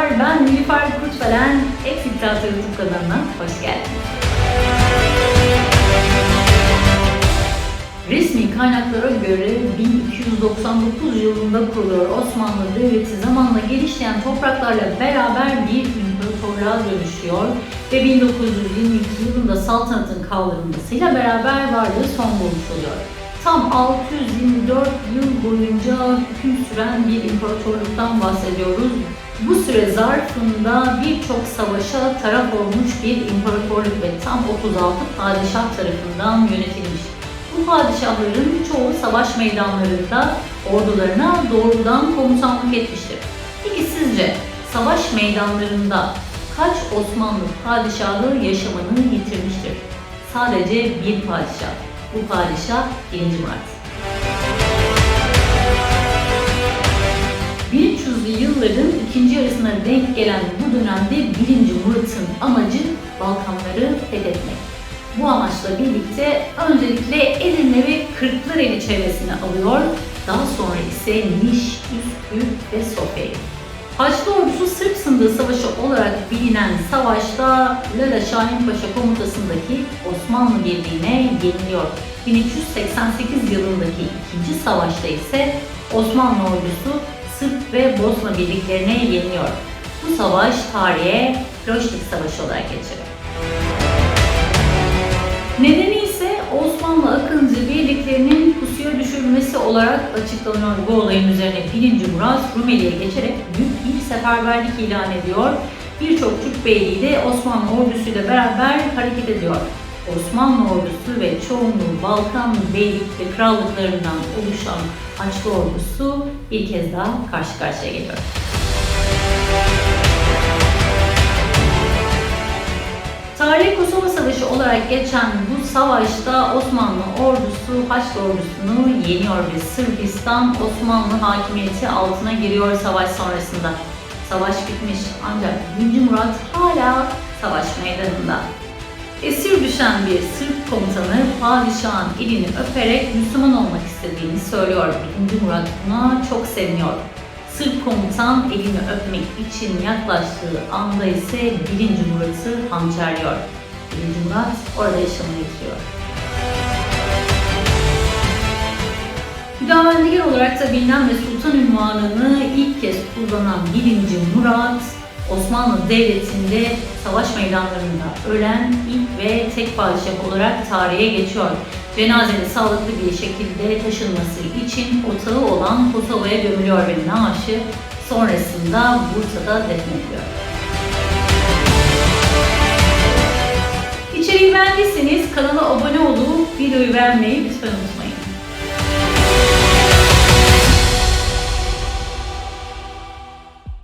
Merhabalar, ben Nilüfer Kurtvelen. Exit YouTube kanalına hoş geldiniz. Resmi kaynaklara göre 1299 yılında kuruluyor Osmanlı Devleti zamanla genişleyen topraklarla beraber bir imparatorluğa dönüşüyor ve 1922 yılında saltanatın kaldırılmasıyla beraber varlığı son bulmuş oluyor. Tam 624 yıl boyunca hüküm süren bir imparatorluktan bahsediyoruz. Bu süre zarfında birçok savaşa taraf olmuş bir imparatorluk ve tam 36 padişah tarafından yönetilmiş. Bu padişahların çoğu savaş meydanlarında ordularına doğrudan komutanlık etmiştir. Peki sizce savaş meydanlarında kaç Osmanlı padişahı yaşamını yitirmiştir? Sadece bir padişah. Bu padişah 1. Murat. 1300'lü yılların ikinci yarısına denk gelen bu dönemde 1. Murat'ın amacı Balkanları fethetmek. Bu amaçla birlikte öncelikle Edirne ve Kırklareli çevresini alıyor, daha sonra ise Niş, Üsküp ve Sofya'yı. Haçlı ordusu Sırp Sındığı Savaşı olarak bilinen savaşta Lala Şahin Paşa komutasındaki Osmanlı Birliği'ne yeniliyor. 1388 yılındaki ikinci savaşta ise Osmanlı ordusu Sırp ve Bosna birliklerine yeniliyor. Bu savaş tarihe Ploştik Savaşı olarak geçiyor. Nedeni ise Osmanlı Akıncı birliklerinin pusuya düşürülmesi olarak açıklanıyor. Bu olayın üzerine 1. Murat Rumeli'ye geçerek büyük bir seferberlik ilan ediyor. Birçok Türk beyliği de Osmanlı ordusuyla beraber hareket ediyor. Osmanlı ordusu ve çoğunluğu Balkan beylik ve krallıklarından oluşan Haçlı ordusu bir kez daha karşı karşıya geliyor. Tarihi Kosova Savaşı olarak geçen bu savaşta Osmanlı ordusu Haçlı ordusunu yeniyor ve Sırbistan Osmanlı hakimiyeti altına giriyor savaş sonrasında. Savaş bitmiş ancak 1. Murat hala savaş meydanında. Esir düşen bir Sırp komutanı padişahın elini öperek Müslüman olmak istediğini söylüyor. 1. Murat buna çok seviniyor. Sırp komutan elini öpmek için yaklaştığı anda ise 1. Murat'ı hançerliyor. 1. Murat orada yaşamını yitiriyor. Hüdavendigar olarak da bilinen ve sultan ünvanını ilk kez kullanan 1. Murat, Osmanlı Devleti'nde savaş meydanlarında ölen ilk ve tek padişah olarak tarihe geçiyor. Cenazeli sağlıklı bir şekilde taşınması için otağı olan Kosova'ya gömülüyor ve naaşı sonrasında Bursa'da defnediliyor. İçeriği beğendiyseniz kanala abone olup videoyu beğenmeyi lütfen unutmayın.